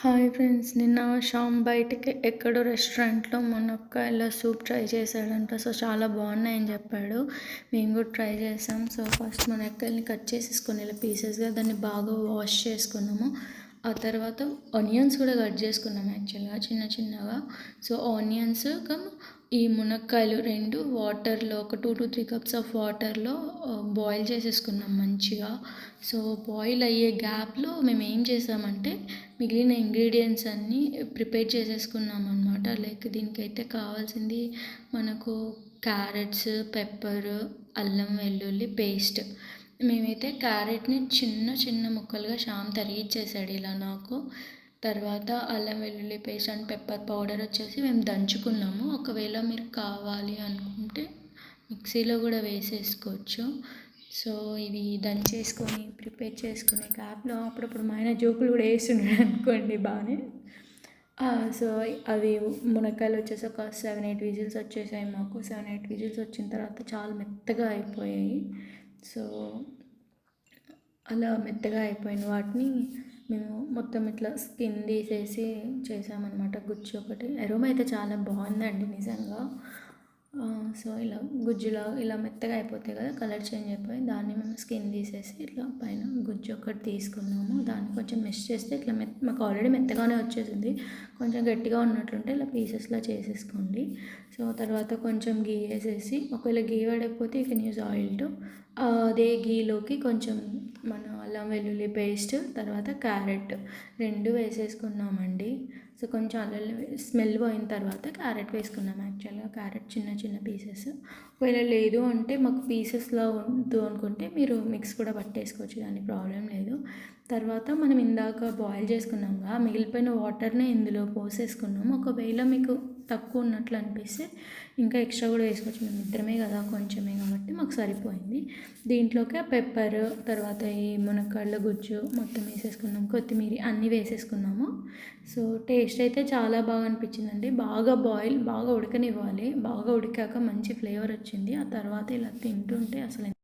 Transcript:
Hi friends నిన్న శ్యామ్ బయటికి ఎక్కడో రెస్టారెంట్లో మునక్కాయల సూప్ ట్రై చేశాడంట. సో చాలా బాగున్నాయని చెప్పాడు. మేము కూడా ట్రై చేసాం. సో ఫస్ట్ మునక్కాయలని కట్ చేసేసుకొని ఇలా పీసెస్గా దాన్ని బాగా వాష్ చేసుకున్నాము. ఆ తర్వాత ఆనియన్స్ కూడా కట్ చేసుకున్నాం యాక్చువల్గా చిన్న చిన్నగా. సో ఆనియన్స్ కమ్ ఈ మునక్కాయలు రెండు వాటర్లో ఒక two to three cups of వాటర్లో బాయిల్ చేసేసుకున్నాం మంచిగా. సో బాయిల్ అయ్యే గ్యాప్లో మేము ఏం చేసామంటే మిగిలిన ఇంగ్రీడియంట్స్ అన్నీ ప్రిపేర్ చేసేసుకున్నాం అనమాట లైక్ దీనికైతే కావాల్సింది మనకు క్యారెట్స్ పెప్పర్ అల్లం వెల్లుల్లి పేస్ట్ మేమైతే క్యారెట్ని చిన్న చిన్న ముక్కలుగా శ్యామ్ తరిగిచ్చేసాడు ఇలా నాకు. తర్వాత అల్లం వెల్లుల్లి పేస్ట్ అండ్ పెప్పర్ పౌడర్ వచ్చేసి మేము దంచుకున్నాము. ఒకవేళ మీరు కావాలి అనుకుంటే మిక్సీలో కూడా వేసేసుకోవచ్చు. సో ఇవి దంచేసుకొని ప్రిపేర్ చేసుకునే క్యాప్లో అప్పుడప్పుడు మా ఆయన జోకులు కూడా వేస్తున్నాడు అనుకోండి బాగానే. సో అవి మునక్కాయలు వచ్చేసి ఒక సెవెన్ ఎయిట్ విజిల్స్ వచ్చేసాయి మాకు. సెవెన్ ఎయిట్ విజిల్స్ వచ్చిన తర్వాత చాలా మెత్తగా అయిపోయాయి. సో అలా మెత్తగా అయిపోయిన వాటిని మేము మొత్తం ఇట్లా స్కిన్ తీసేసి చేసామన్నమాట. గుజ్జు ఒకటి. ఎరోమా అయితే చాలా బాగుందండి నిజంగా. సో ఇలా గుజ్జులా ఇలా మెత్తగా అయిపోతాయి కదా కలర్ చేంజ్ అయిపోయి దాన్ని మేము స్కిన్ తీసేసి ఇట్లా పైన గుజ్జు ఒకటి తీసుకున్నాము. దాన్ని కొంచెం మెష్ చేస్తే ఇట్లా మెత్త మాకు ఆల్రెడీ మెత్తగానే వచ్చేసింది. కొంచెం గట్టిగా ఉన్నట్లుంటే ఇలా పీసెస్లా చేసేసుకోండి. సో తర్వాత కొంచెం గీ వేసేసి ఒకవేళ గీ పడకపోతే you can use oil too అదే గీలోకి కొంచెం మన అల్లం వెల్లుల్లి పేస్ట్ తర్వాత క్యారెట్ రెండు వేసేసుకున్నామండి. సో కొంచెం అల్లం స్మెల్ పోయిన తర్వాత క్యారెట్ వేసుకున్నాం యాక్చువల్గా. క్యారెట్ చిన్న చిన్న పీసెస్. ఒకవేళ లేదు అంటే మాకు పీసెస్లో వద్దు అనుకుంటే మీరు మిక్స్ కూడా పట్టేసుకోవచ్చు దాని ప్రాబ్లం లేదు. తర్వాత మనం ఇందాక బాయిల్ చేసుకున్నాంగా మిగిలిపోయిన వాటర్ని ఇందులో పోసేసుకున్నాం. ఒకవేళ మీకు తక్కువ ఉన్నట్లు అనిపిస్తే ఇంకా ఎక్స్ట్రా కూడా వేసుకోవచ్చు. మేము ఇద్దరమే కదా కొంచెమే కాబట్టి మాకు సరిపోయింది. దీంట్లోకి పెప్పర్ తర్వాత ఈ మునక్కాళ్ళ గుజ్జు మొత్తం వేసేసుకున్నాం. కొత్తిమీర అన్నీ వేసేసుకున్నాము. సో టేస్ట్ టేస్ట్ అయితే చాలా బాగా అనిపించిందండి. బాగా బాయిల్ బాగా ఉడకనివ్వాలి. బాగా ఉడికాక మంచి ఫ్లేవర్ వచ్చింది. ఆ తర్వాత ఇలా తింటుంటే అసలు